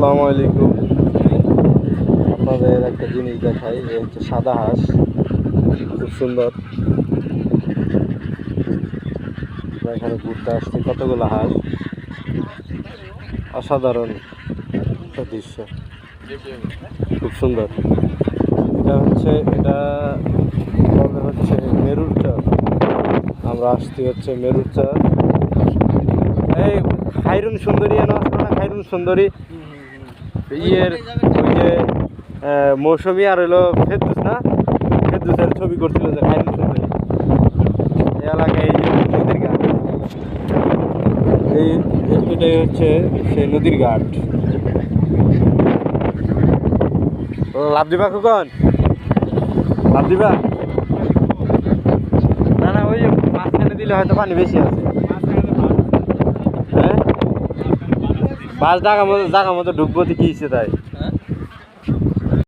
আসসালামু আলাইকুম। আপনাদের একটা জিনিস দেখাই, এই হচ্ছে সাদা হাঁস। খুব সুন্দর। এখানে ঘুরতে আসছি, কতগুলো হাঁস? অসাধারণ একটা দৃশ্য। খুব সুন্দর। এটা হচ্ছে, এটা বলে হচ্ছে মেরুর চর। আমরা আসছি হচ্ছে মেরুর চর। এই, খাইরুন সুন্দরী, এনে আসলো না খাইরুন সুন্দরী? ইয়ের ওই যে মৌসুমি আর হলো ফেরদুস না? ফেরদুসের ছবি করছিল যে খাইরুন এলাকায় হচ্ছে সেই নদীর ঘাট। লাভ দিবা কখন না না, ওই মাঝখানে দিলে হয়তো পানি বেশি আছে। বাস জায়গা মতো জায়গা মতো ঢুকবো তো কি ইচ্ছে তাই? হ্যাঁ?